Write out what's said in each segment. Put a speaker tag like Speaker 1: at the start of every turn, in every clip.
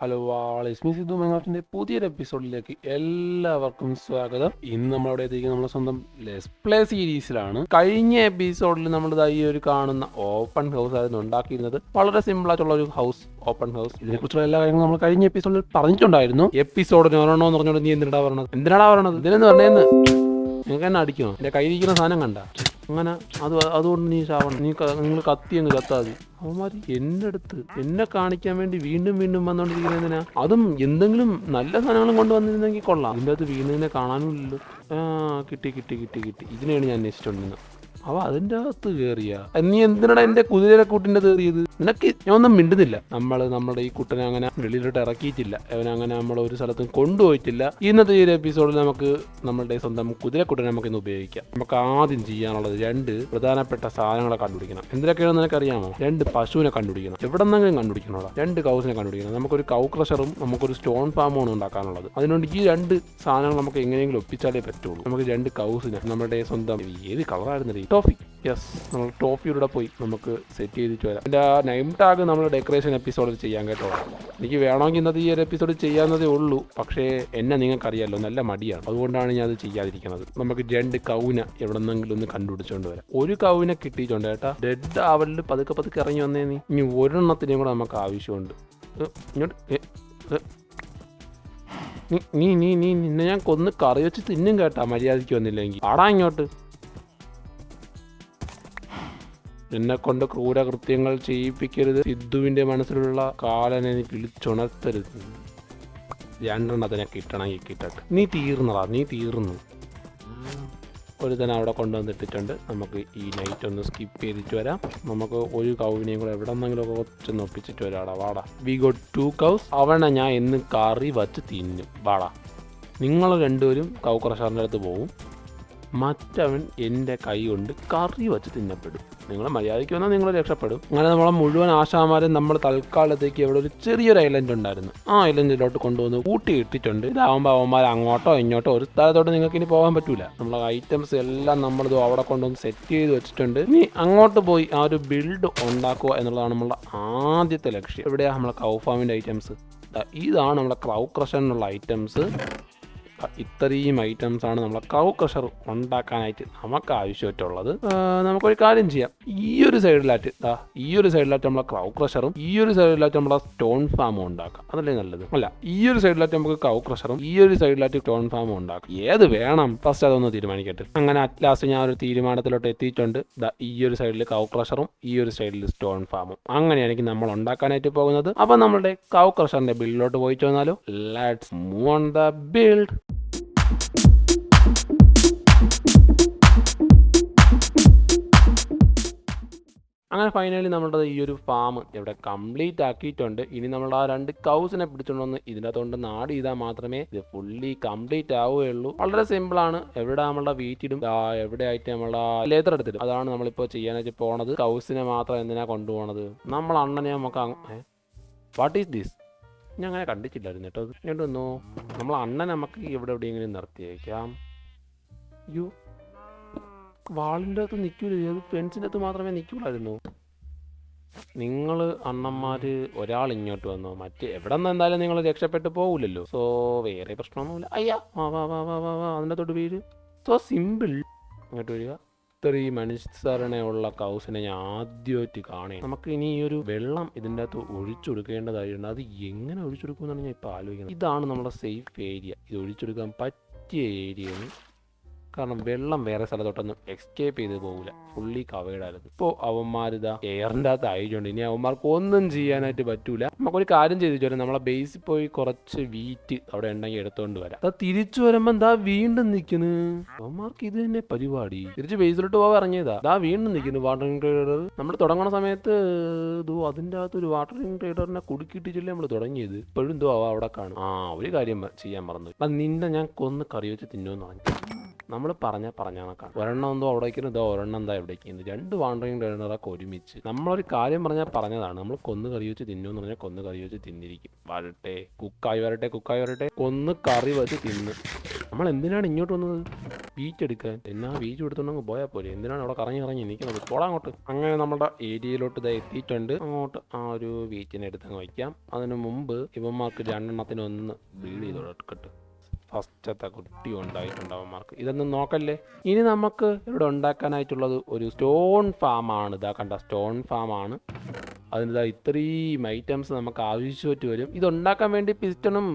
Speaker 1: Hello വാളിസ് മീ സിദ്ധു മെങ്ങാഫിന്റെ പുതിയൊരു എപ്പിസോഡിലേക്ക് എല്ലാവർക്കും സ്വാഗതം. ഇന്ന് നമ്മളവിടെ എത്തിക്കുന്നത് നമ്മുടെ സ്വന്തം ലെസ് പ്ലേ സീരീസിലാണ് കഴിഞ്ഞ എപ്പിസോഡിൽ നമ്മൾ ഈ ഒരു കാണുന്ന ഓപ്പൺ ഹൗസ് ആയിരുന്നു ഉണ്ടാക്കിയിരുന്നത്. വളരെ സിമ്പിൾ ആയിട്ടുള്ള ഒരു ഹൗസ് ഓപ്പൺ ഹൗസ് ഇതിനെക്കുറിച്ചുള്ള എല്ലാ കാര്യങ്ങളും നമ്മൾ കഴിഞ്ഞ എപ്പിസോഡിൽ പറഞ്ഞിട്ടുണ്ടായിരുന്നു. എപ്പിസോഡിന് ഒരെണ്ണോ എന്ന് പറഞ്ഞുകൊണ്ട് നീ എന്തിനാ പറയണത് എന്തിനാടാ പറയണത് ഇതിനെന്ന് പറഞ്ഞേന്ന് നിങ്ങൾക്ക് എന്നെ അടിക്കണോ എന്റെ കയ്യിലിരിക്കുന്ന സാധനം കണ്ട? അങ്ങനെ അത് അതുകൊണ്ട് നീ ചാവണം. നീ നിങ്ങൾ കത്തി അങ്ങ് കത്താതി അവന്മാർ എന്റെ അടുത്ത് എന്നെ കാണിക്കാൻ വേണ്ടി വീണ്ടും വീണ്ടും വന്നോണ്ടിരിക്കുന്നതിനാ അതും എന്തെങ്കിലും നല്ല സാധനങ്ങളും കൊണ്ടുവന്നിരുന്നെങ്കിൽ കൊള്ളാം. ഇതിന്റെ അകത്ത് വീണതിനെ കാണാനും ഇല്ലല്ലോ. ആ കിട്ടി കിട്ടി കിട്ടി കിട്ടി. ഇതിനെയാണ് ഞാൻ അന്വേഷിച്ചോണ്ടിരുന്നത്. അവ അതിന്റെ അകത്ത് കയറിയ നീ എന്തിനാണ് എന്റെ കുതിരയുടെ കൂട്ടിന്റെ കയറിയത് നിനക്ക് ഞാൻ ഒന്നും മിണ്ടുന്നില്ല. നമ്മൾ നമ്മുടെ ഈ കുട്ടനെ അങ്ങനെ വെളിയിലോട്ട് ഇറക്കിയിട്ടില്ല. അവനങ്ങനെ നമ്മൾ ഒരു സ്ഥലത്തും കൊണ്ടുപോയിട്ടില്ല. ഇന്നത്തെ ഈ ഒരു എപ്പിസോഡിൽ നമുക്ക് നമ്മളുടെ സ്വന്തം കുതിരക്കുട്ടനെ നമുക്ക് ഇന്ന് ഉപയോഗിക്കാം. നമുക്ക് ആദ്യം ചെയ്യാനുള്ളത് രണ്ട് പ്രധാനപ്പെട്ട സാധനങ്ങളെ കണ്ടുപിടിക്കണം. എന്തിനൊക്കെയാണെന്ന് നിനക്കറിയാമോ? രണ്ട് പശുവിനെ കണ്ടുപിടിക്കണം. എവിടെ നിന്നെങ്കിലും കണ്ടുപിടിക്കണോടാ? രണ്ട് കൗസിനെ കണ്ടുപിടിക്കണം. നമുക്കൊരു കൗ ക്രഷറും നമുക്കൊരു സ്റ്റോൺ ഫാമുമാണ് ഉണ്ടാക്കാനുള്ളത്. അതിനുവേണ്ടി ഈ രണ്ട് സാധനങ്ങൾ നമുക്ക് എങ്ങനെയെങ്കിലും ഒപ്പിച്ചാലേ പറ്റുള്ളൂ. നമുക്ക് രണ്ട് കൗസിനെ നമ്മുടെ സ്വന്തം ഏത് കളറായിരുന്നു ടോഫി യെസ് നമ്മൾ ട്രോഫിയുടെ പോയി. നമുക്ക് സെറ്റ് ചെയ്തിട്ട് വരാം. എന്റെ ആ നെയിം ടാഗ് നമ്മൾ ഡെക്കറേഷൻ എപ്പിസോഡിൽ ചെയ്യാൻ കേട്ടോ. എനിക്ക് വേണമെങ്കിൽ ഇന്നത്തെ ഈ ഒരു എപ്പിസോഡ് ചെയ്യാവുന്നതേ ഉള്ളൂ. പക്ഷേ എന്നെ നിങ്ങൾക്കറിയാമല്ലോ നല്ല മടിയാണ്. അതുകൊണ്ടാണ് ഞാൻ അത് ചെയ്യാതിരിക്കുന്നത്. നമുക്ക് രണ്ട് കൗന എവിടെന്നെങ്കിലും ഒന്ന് കണ്ടുപിടിച്ചുകൊണ്ട് വരാം. ഒരു കൗന കിട്ടിയിട്ടുണ്ട് കേട്ടാ. ഡെഡ് ആവലിൽ പതുക്കെ പതുക്കെ ഇറങ്ങി വന്നേ നീ. ഇനി ഒരെണ്ണത്തിനെയും കൂടെ നമുക്ക് ആവശ്യമുണ്ട്. ഇങ്ങോട്ട്. നീ നീ നീ നിന്നെ ഞാൻ കൊന്ന് കറി വെച്ച് തിന്നും കേട്ടാ. മര്യാദയ്ക്ക് വന്നില്ലെങ്കിൽ ആടാ ഇങ്ങോട്ട്. എന്നെ കൊണ്ട് ക്രൂരകൃത്യങ്ങൾ ചെയ്യിപ്പിക്കരുത്. സിദ്ധുവിന്റെ മനസ്സിലുള്ള കാലനെ വിളിച്ചുണർത്തരുത് രണ്ടെണ്ണത്തിനെ കിട്ടണമെങ്കിൽ കിട്ടട്ടെ. നീ തീർന്നടാ നീ തീർന്നു. ഒരുത്തനെ അവിടെ കൊണ്ടുവന്നിട്ടിട്ടുണ്ട്. നമുക്ക് ഈ നൈറ്റ് ഒന്ന് സ്കിപ്പ് ചെയ്തിട്ട് വരാം. നമുക്ക് ഒരു കൗവിനെയും കൂടെ എവിടെ നിന്നെങ്കിലും കുറച്ച് നൊപ്പിച്ചിട്ട് വരാടാ. വാടാ. വി ഗോട്ട് ടു കൗസ് അവനെ ഞാൻ എന്ന് കറി വച്ച് തിന്നും. വാടാ. നിങ്ങൾ രണ്ടുപേരും കൗ അടുത്ത് പോവും. മറ്റവൻ എന്റെ കൈ കൊണ്ട് കറി വെച്ച് തിന്നപ്പെടും. നിങ്ങൾ മര്യാദയ്ക്ക് വന്നാൽ നിങ്ങൾ രക്ഷപ്പെടും. അങ്ങനെ നമ്മളെ മുഴുവൻ ആശാമാരും നമ്മൾ തൽക്കാലത്തേക്ക് ഇവിടെ ഒരു ചെറിയൊരു ഐലൻഡ് ഉണ്ടായിരുന്നു. ആ ഐലൻഡിലോട്ട് കൊണ്ടുവന്ന് കൂട്ടി ഇട്ടിട്ടുണ്ട് ഇതാവുമ്പോൾ അവന്മാർ അങ്ങോട്ടോ ഇങ്ങോട്ടോ ഒരു സ്ഥലത്തോട്ട് നിങ്ങൾക്ക് ഇനി പോകാൻ പറ്റൂല. നമ്മളെ ഐറ്റംസ് എല്ലാം നമ്മളിത് അവിടെ കൊണ്ടുവന്ന് സെറ്റ് ചെയ്ത് വെച്ചിട്ടുണ്ട്. ഇനി അങ്ങോട്ട് പോയി ആ ഒരു ബിൽഡ് ഉണ്ടാക്കുക എന്നുള്ളതാണ് നമ്മളുടെ ആദ്യത്തെ ലക്ഷ്യം. എവിടെയാണ് നമ്മളെ കൗഫാമിന്റെ ഐറ്റംസ് ഇതാണ് നമ്മളെ ക്രൗ ക്രഷറിനുള്ള ഐറ്റംസ് ഇത്രയും ഐറ്റംസ് ആണ് നമ്മളെ കൗ ക്രഷർ ഉണ്ടാക്കാനായിട്ട് നമുക്ക് ആവശ്യമായിട്ടുള്ളത്. നമുക്കൊരു കാര്യം ചെയ്യാം. ഈ ഒരു സൈഡിലായിട്ട് ദാ ഈ ഒരു സൈഡിലായിട്ട് നമ്മളെ കൗ ക്രഷറും ഈ ഒരു സൈഡിലായിട്ട് നമ്മളെ സ്റ്റോൺ ഫാമും ഉണ്ടാക്കാം. അതല്ലേ നല്ലത്? അല്ല ഈ ഒരു സൈഡിലായിട്ട് നമുക്ക് കൗ ക്രഷറും ഈ ഒരു സൈഡിലായിട്ട് സ്റ്റോൺ ഫാമും ഉണ്ടാക്കാം. ഏത് വേണം? ഫസ്റ്റ് അതൊന്ന് തീരുമാനിക്കട്ടെ. അങ്ങനെ അറ്റ് ലാസ്റ്റ് ഞാൻ ഒരു തീരുമാനത്തിലോട്ട് എത്തിയിട്ടുണ്ട്. ദാ ഈ ഒരു സൈഡിൽ കൗ ക്രഷറും ഈ ഒരു സൈഡിൽ സ്റ്റോൺ ഫാമും അങ്ങനെയായിരിക്കും നമ്മൾ ഉണ്ടാക്കാനായിട്ട് പോകുന്നത്. അപ്പൊ നമ്മളുടെ കൗ ക്രഷറിന്റെ ബിൽഡിലോട്ട് പോയി ചെന്നാലോ let's move on the build അങ്ങനെ ഫൈനലി നമ്മുടെ ഈ ഒരു ഫാം ഇവിടെ കംപ്ലീറ്റ് ആക്കിയിട്ടുണ്ട്. ഇനി നമ്മൾ ആ രണ്ട് കൗസിനെ പിടിച്ചുകൊണ്ട് വന്ന് ഇതിന്റെ അകത്തോണ്ട് നാട് ചെയ്താൽ മാത്രമേ ഇത് ഫുള്ളി കംപ്ലീറ്റ് ആവുകയുള്ളൂ. വളരെ സിമ്പിൾ ആണ്. എവിടെ നമ്മളുടെ വീറ്റിടും എവിടെ ആയിട്ട് നമ്മളുടെ ലേതർ എടുത്തിടും? അതാണ് നമ്മളിപ്പോൾ ചെയ്യാനായിട്ട് പോണത്. കൗസിനെ മാത്രം എന്തിനാ കൊണ്ടുപോകണത് നമ്മൾ അണ്ണനെ നമുക്ക് വാട്ട് ഈസ് ദിസ് ഞാൻ അങ്ങനെ കണ്ടിട്ടില്ലായിരുന്നു കേട്ടോ. ഞാൻ വന്നു. നമ്മൾ അണ്ണനെ നമുക്ക് ഇവിടെ എവിടെയെങ്കിലും നിർത്തിയേക്കാം. യു വാളിന്റെ അകത്ത് നിൽക്കൂല. അത് അകത്ത് മാത്രമേ നിൽക്കൂലായിരുന്നു. നിങ്ങൾ അണ്ണന്മാർ ഒരാൾ ഇങ്ങോട്ട് വന്നോ. മറ്റ് എവിടെ നിന്ന് എന്തായാലും നിങ്ങൾ രക്ഷപ്പെട്ടു പോകില്ലല്ലോ സോ വേറെ പ്രശ്നമൊന്നുമില്ല. അയ്യാ വാ വാ വാ വാ വാ വാ. അതിന്റെ തൊട്ട് പേര് സോ സിമ്പിൾ ഇങ്ങോട്ട് വരിക. ഇത്രയും അനുസരണയുള്ള കൗസിനെ ഞാൻ ആദ്യമായിട്ട് കാണേ നമുക്ക് ഇനി ഈ ഒരു വെള്ളം ഇതിന്റെ അകത്ത് ഒഴിച്ചെടുക്കേണ്ടതായിട്ടുണ്ട് അത് എങ്ങനെ ഒഴിച്ചെടുക്കുമെന്നാണ് ഞാൻ ഇപ്പോൾ ആലോചിക്കുന്നത്. ഇതാണ് നമ്മുടെ സേഫ് ഏരിയ ഇത് ഒഴിച്ചെടുക്കാൻ പറ്റിയ ഏരിയയാണ് കാരണം വെള്ളം വേറെ സ്ഥലത്തോട്ടൊന്നും എക്സ്കേപ്പ് ചെയ്ത് പോകില്ല ഫുള്ളി കവേഡായിരുന്നു ഇപ്പോൾ അവന്മാരിതാ എയറിന്റെ അകത്ത് ആയിട്ടുണ്ട്. ഇനി അവന്മാർക്ക് ഒന്നും ചെയ്യാനായിട്ട് പറ്റൂല. നമുക്കൊരു കാര്യം ചെയ്തു വരാം നമ്മളെ ബേസിൽ പോയി കുറച്ച് വീറ്റ് അവിടെ ഉണ്ടെങ്കിൽ എടുത്തോണ്ട് വരാം. അത് തിരിച്ചു വരുമ്പോൾ എന്താ വീണ്ടും നിൽക്കുന്നു അവന്മാർക്ക് ഇത് തന്നെ പരിപാടി. തിരിച്ച് ബേസിലോട്ട് പോകാൻ ഇറങ്ങിയതാ. അതാ വീണ്ടും നിൽക്കുന്നു വാട്ടറിംഗ് ട്രേഡർ നമ്മൾ തുടങ്ങുന്ന സമയത്ത് ഇതോ അതിന്റെ അകത്ത് ഒരു വാട്ടറിംഗ് ട്രേഡറിനെ കുടുക്കിയിട്ടില്ലേ നമ്മൾ തുടങ്ങിയത്. ഇപ്പോഴും എന്തോ അവ അവിടെ കാണും. ആ ഒരു കാര്യം ചെയ്യാൻ മറന്നു. അപ്പം നിന്നെ ഞാൻ കൊന്ന് കറി വെച്ച് തിന്നുമെന്ന് പറഞ്ഞു. നമ്മൾ പറഞ്ഞ പറഞ്ഞ കണക്കാണ് ഒരെണ്ണം എന്തോ അവിടേക്കുന്നു ഇതോ ഒരെണ്ണം എന്താ എവിടേക്ക് രണ്ട് വാണ്ടറിങ് ട്രെയിനറൊക്കെ ഒരുമിച്ച്. നമ്മളൊരു കാര്യം പറഞ്ഞാൽ പറഞ്ഞതാണ്. നമ്മൾ കൊന്ന് കറി വെച്ച് തിന്നു എന്ന് പറഞ്ഞാൽ കൊന്ന് കറി വെച്ച് തിന്നിരിക്കും. വരട്ടെ കുക്കായി വരട്ടെ കുക്കായി വരട്ടെ. കൊന്ന് കറി വെച്ച് തിന്ന്. നമ്മൾ എന്തിനാണ് ഇങ്ങോട്ട് വന്നത്? ബീച്ച് എടുക്കാൻ. എന്നാ ബീച്ച് എടുത്തുണ്ടെങ്കിൽ പോയാൽ പോലെ എന്തിനാണ് അവിടെ കറങ്ങി ഇറങ്ങി നിൽക്കുന്നത് പോടാ അങ്ങോട്ട്. അങ്ങനെ നമ്മുടെ ഏരിയയിലോട്ട് ഇതാ എത്തിയിട്ടുണ്ട്. അങ്ങോട്ട് ആ ഒരു ബീച്ചിനെ എടുത്ത് വയ്ക്കാം. അതിനു മുമ്പ് ഇവന്മാർക്ക് രണ്ടെണ്ണത്തിന് ഒന്ന് ബീഡ് ചെയ്ത് ഫസ്റ്റത്തെ കുട്ടി ഉണ്ടായിട്ടുണ്ട് അവന്മാർക്ക് ഇതൊന്നും നോക്കല്ലേ? ഇനി നമുക്ക് ഇവിടെ ഉണ്ടാക്കാനായിട്ടുള്ളത് ഒരു സ്റ്റോൺ ഫാമാണ് ഇതാ കണ്ട സ്റ്റോൺ ഫാമാണ്. അതിന്റെ ഇത്രയും ഐറ്റംസ് നമുക്ക് ആവശ്യമായിട്ട് വരും. ഇത് ഉണ്ടാക്കാൻ വേണ്ടി പിസ്റ്റണും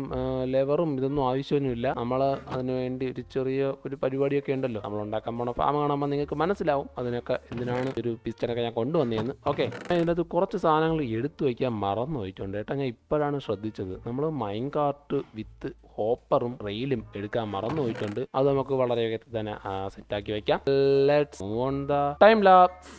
Speaker 1: ലെവറും ഇതൊന്നും ആവശ്യമൊന്നുമില്ല. നമ്മൾ അതിന് വേണ്ടി ഒരു ചെറിയ ഒരു പരിപാടിയൊക്കെ ഉണ്ടല്ലോ. നമ്മൾ ഉണ്ടാക്കാൻ പോണ ഫാം കാണുമ്പോൾ നിങ്ങൾക്ക് മനസ്സിലാവും അതിനൊക്കെ എന്തിനാണ് ഒരു പിസ്റ്റണൊക്കെ ഞാൻ കൊണ്ടുവന്നതെന്ന് ഓക്കെ ഇതിനകത്ത് കുറച്ച് സാധനങ്ങൾ എടുത്തു വയ്ക്കാൻ മറന്നു പോയിട്ടുണ്ട് ഏട്ടാ ഞാൻ ഇപ്പോഴാണ് ശ്രദ്ധിച്ചത്. നമ്മൾ മൈൻ കാർട്ട് വിത്ത് ഹോപ്പറും റെയിലും എടുക്കാൻ മറന്നു പോയിട്ടുണ്ട്. അത് നമുക്ക് വളരെ വേഗത്തിൽ തന്നെ സെറ്റാക്കി വയ്ക്കാം. Let's move on the time lapse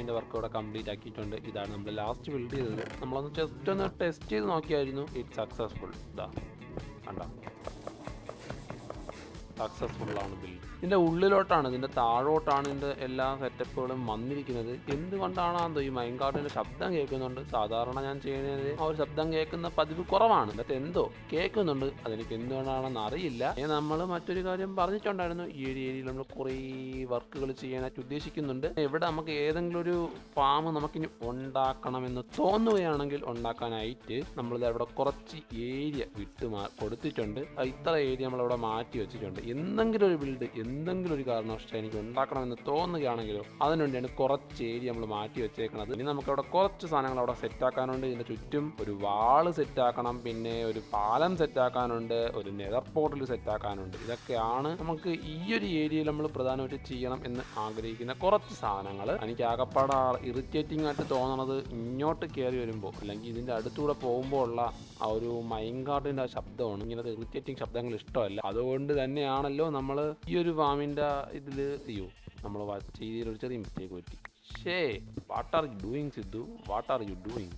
Speaker 1: ഫാമിന്റെ വർക്ക് ഇവിടെ കംപ്ലീറ്റ് ആക്കിയിട്ടുണ്ട്. ഇതാണ് നമ്മൾ ലാസ്റ്റ് ബിൽഡ് ചെയ്തത്. നമ്മളൊന്ന് ജസ്റ്റ് ഒന്ന് ടെസ്റ്റ് ചെയ്ത് നോക്കിയായിരുന്നു. ഇറ്റ് സക്സസ്ഫുൾ ഇതാ കണ്ട? സക്സസ്ഫുൾ ആണ് ബിൽഡ് ഇതിന്റെ ഉള്ളിലോട്ടാണ് ഇതിന്റെ താഴോട്ടാണ് ഇതിന്റെ എല്ലാ സെറ്റപ്പുകളും വന്നിരിക്കുന്നത്. എന്തുകൊണ്ടാണ് എന്തോ ഈ മൈൻകാർഡിന്റെ ശബ്ദം കേൾക്കുന്നുണ്ട്? സാധാരണ ഞാൻ ചെയ്യുന്നത് ആ ഒരു ശബ്ദം കേൾക്കുന്ന പതിവ് കുറവാണ്. എന്നിട്ട് എന്തോ കേൾക്കുന്നുണ്ട്. അതെനിക്ക് എന്തുകൊണ്ടാണെന്ന് അറിയില്ല. നമ്മൾ മറ്റൊരു കാര്യം പറഞ്ഞിട്ടുണ്ടായിരുന്നു. ഈ ഒരു ഏരിയയിൽ നമ്മൾ കുറേ വർക്കുകൾ ചെയ്യാനായിട്ട് ഉദ്ദേശിക്കുന്നുണ്ട്. ഇവിടെ നമുക്ക് ഏതെങ്കിലും ഒരു ഫാം നമുക്കിനി ഉണ്ടാക്കണമെന്ന് തോന്നുകയാണെങ്കിൽ ഉണ്ടാക്കാനായിട്ട് നമ്മളിത് അവിടെ കുറച്ച് ഏരിയ വിട്ടു കൊടുത്തിട്ടുണ്ട്. ഇത്ര ഏരിയ നമ്മളവിടെ മാറ്റി വെച്ചിട്ടുണ്ട്. എന്തെങ്കിലും ഒരു ബിൽഡ് എന്തെങ്കിലും ഒരു കാരണവശാൽ എനിക്ക് ഉണ്ടാക്കണമെന്ന് തോന്നുകയാണെങ്കിലോ അതിനുവേണ്ടിയാണ് കുറച്ച് ഏരിയ നമ്മൾ മാറ്റി വെച്ചേക്കുന്നത് ഇനി നമുക്ക് അവിടെ കുറച്ച് സാധനങ്ങൾ അവിടെ സെറ്റ് ആക്കാനുണ്ട് ഇതിന്റെ ചുറ്റും ഒരു വാൾ സെറ്റ് ആക്കണം പിന്നെ ഒരു പാലം സെറ്റ് ആക്കാനുണ്ട് ഒരു നെതർ പോർട്ടൽ സെറ്റ് ആക്കാനുണ്ട് ഇതൊക്കെയാണ് നമുക്ക് ഈ ഒരു ഏരിയയിൽ നമ്മൾ പ്രധാനമായിട്ട് ചെയ്യണം എന്ന് ആഗ്രഹിക്കുന്ന കുറച്ച് സാധനങ്ങൾ എനിക്ക് ആകപ്പാടെ ഇറിറ്റേറ്റിംഗ് ആയിട്ട് തോന്നണത് ഇങ്ങോട്ട് കയറി വരുമ്പോൾ അല്ലെങ്കിൽ ഇതിന്റെ അടുത്തൂടെ പോകുമ്പോൾ ഉള്ള ആ ഒരു മൈൻകാർഡിന്റെ ആ ശബ്ദമാണ്. ഇങ്ങനത്തെ ഇറിറ്റേറ്റിംഗ് ശബ്ദങ്ങൾ ഇഷ്ടമല്ല. അതുകൊണ്ട് തന്നെയാണല്ലോ നമ്മൾ ഈ ഒരു ഫാമിന്റെ ഇതിൽ അയ്യോ നമ്മൾ ചെയ്തതിൽ ഒരു ചെറിയ മിസ്റ്റേക്ക് പറ്റി. ഷേ what are you doing Sidhu? What are you doing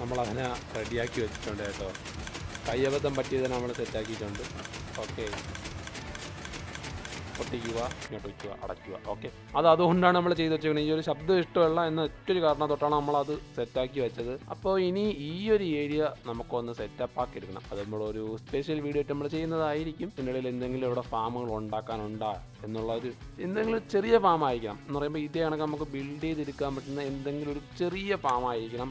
Speaker 1: നമ്മൾ അതിനെ റെഡിയാക്കി വെച്ചിട്ടുണ്ട് കേട്ടോ. കയ്യബദ്ധം പറ്റിയത് നമ്മൾ സെറ്റാക്കിയിട്ടുണ്ട് ഓക്കെ പൊട്ടിക്കുക ഇങ്ങോട്ട് വയ്ക്കുക അടയ്ക്കുക. ഓക്കെ അത് അതുകൊണ്ടാണ് നമ്മൾ ചെയ്ത് വെച്ചേക്കുന്നത് ഈ ഒരു ശബ്ദം ഇഷ്ടമല്ല എന്ന ഒറ്റൊരു കാരണം തൊട്ടാണ് നമ്മൾ അത് സെറ്റാക്കി വെച്ചത്. അപ്പോൾ ഇനി ഈ ഒരു ഏരിയ നമുക്കൊന്ന് സെറ്റപ്പ് ആക്കി എടുക്കണം അത് നമ്മളൊരു സ്പെഷ്യൽ വീഡിയോ ആയിട്ട് നമ്മൾ ചെയ്യുന്നതായിരിക്കും. ഇതിന്റെ ഇടയിൽ എന്തെങ്കിലും ഇവിടെ ഫാമുകൾ ഉണ്ടാക്കാനുണ്ടാ എന്നുള്ള ഒരു എന്തെങ്കിലും ചെറിയ ഫാം ആയിരിക്കണം എന്ന് പറയുമ്പോൾ ഇതേ കണക്ക് നമുക്ക് ബിൽഡ് ചെയ്തെടുക്കാൻ പറ്റുന്ന എന്തെങ്കിലും ഒരു ചെറിയ ഫാം ആയിരിക്കണം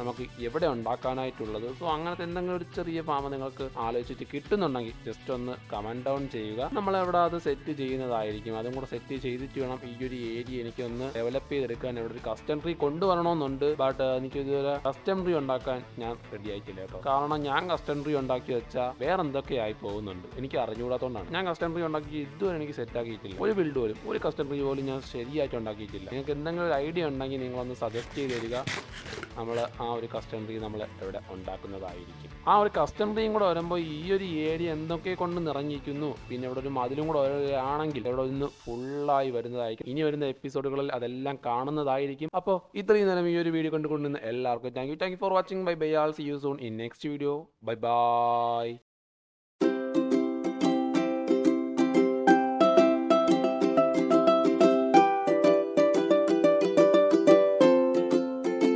Speaker 1: നമുക്ക് എവിടെ ഉണ്ടാക്കാനായിട്ടുള്ളത്? സോ അങ്ങനത്തെ എന്തെങ്കിലും ഒരു ചെറിയ ഫാം നിങ്ങൾക്ക് ആലോചിച്ചിട്ട് കിട്ടുന്നുണ്ടെങ്കിൽ ജസ്റ്റ് ഒന്ന് കമന്റ് ഡൗൺ ചെയ്യുക. നമ്മളെവിടെ അത് സെറ്റ് ചെയ്യുന്നതായിരിക്കും. അതും കൂടെ സെറ്റ് ചെയ്തിട്ട് വേണം ഈ ഒരു ഏരിയ എനിക്കൊന്ന് ഡെവലപ്പ് ചെയ്തെടുക്കാൻ. ഇവിടെ ഒരു കസ്റ്റം ട്രീ കൊണ്ടുവരണമെന്നുണ്ട്. ബട്ട് എനിക്ക് ഇതുവരെ കസ്റ്റം ട്രീ ഉണ്ടാക്കാൻ ഞാൻ റെഡി ആയിട്ടില്ല കേട്ടോ. കാരണം ഞാൻ കസ്റ്റം ട്രീ ഉണ്ടാക്കി വെച്ചാൽ വേറെ എന്തൊക്കെയായി പോകുന്നുണ്ട്? എനിക്ക് അറിഞ്ഞുകൂടാത്തതുകൊണ്ടാണ് ഞാൻ കസ്റ്റം ട്രീ ഉണ്ടാക്കി ഇതുവരെ എനിക്ക് സെറ്റ് ആക്കിയിട്ടില്ല. ഒരു ബിൽഡ് പോലും ഒരു കസ്റ്റം ട്രീ പോലും ഞാൻ ശരിയായിട്ട് ഉണ്ടാക്കിയിട്ടില്ല. നിങ്ങൾക്ക് എന്തെങ്കിലും ഒരു ഐഡിയ ഉണ്ടെങ്കിൽ നിങ്ങളൊന്ന് സജസ്റ്റ് ചെയ്ത് തരിക. നമ്മൾ ആ ഒരു കസ്റ്റം ട്രീ നമ്മൾ ഇവിടെ ഉണ്ടാക്കുന്നതായിരിക്കും. ആ ഒരു കസ്റ്റം ട്രീയും കൂടെ വരുമ്പോൾ ഈ ഒരു ഏരിയ എന്തൊക്കെ കൊണ്ട് നിറഞ്ഞിരിക്കുന്നു? പിന്നെ ഇവിടെ ഒരു മതിലും കൂടെ വരികയാണെങ്കിൽ ഇവിടെ ഒന്ന് ഫുള്ളായി വരുന്നതായിരിക്കും. ഇനി വരുന്ന എപ്പിസോഡുകളിൽ അതെല്ലാം കാണുന്നതായിരിക്കും. അപ്പോൾ ഇത്രയും നേരം ഈ ഒരു വീഡിയോ കണ്ടുകൊണ്ടിരുന്ന എല്ലാവർക്കും thank you thank you for watching bye bye all see you soon in next video bye bye